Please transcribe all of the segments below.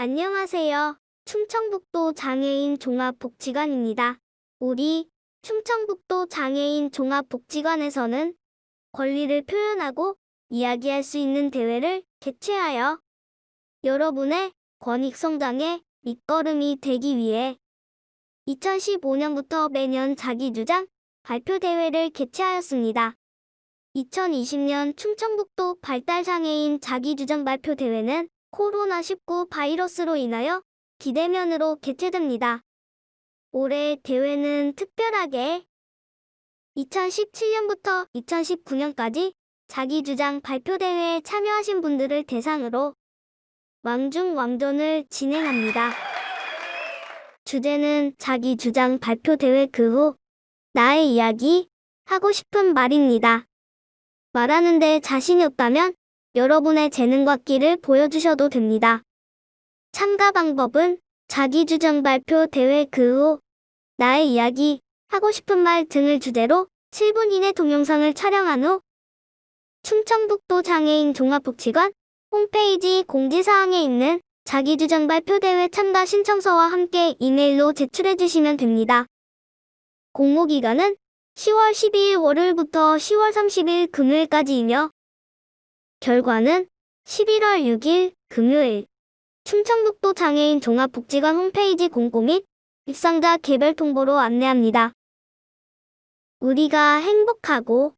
안녕하세요. 충청북도 장애인 종합복지관입니다. 우리 충청북도 장애인 종합복지관에서는 권리를 표현하고 이야기할 수 있는 대회를 개최하여 여러분의 권익 성장의 밑거름이 되기 위해 2015년부터 매년 자기주장 발표 대회를 개최하였습니다. 2020년 충청북도 발달장애인 자기주장 발표 대회는 코로나19 바이러스로 인하여 비대면으로 개최됩니다. 올해 대회는 특별하게 2017년부터 2019년까지 자기주장 발표대회에 참여하신 분들을 대상으로 왕중 왕전을 진행합니다. 주제는 자기주장 발표대회 그 후 나의 이야기 하고 싶은 말입니다. 말하는데 자신이 없다면 여러분의 재능과 끼를 보여주셔도 됩니다. 참가 방법은 자기주장 발표 대회 그 후 나의 이야기, 하고 싶은 말 등을 주제로 7분 이내 동영상을 촬영한 후 충청북도 장애인 종합복지관 홈페이지 공지사항에 있는 자기주장 발표 대회 참가 신청서와 함께 이메일로 제출해 주시면 됩니다. 공모 기간은 10월 12일 월요일부터 10월 30일 금요일까지이며 결과는 11월 6일 금요일 충청북도 장애인 종합복지관 홈페이지 공고 및 입상자 개별 통보로 안내합니다. 우리가 행복하고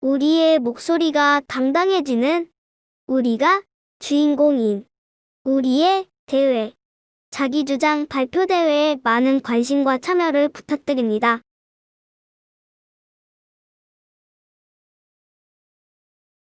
우리의 목소리가 당당해지는 우리가 주인공인 우리의 대회 자기주장 발표 대회에 많은 관심과 참여를 부탁드립니다.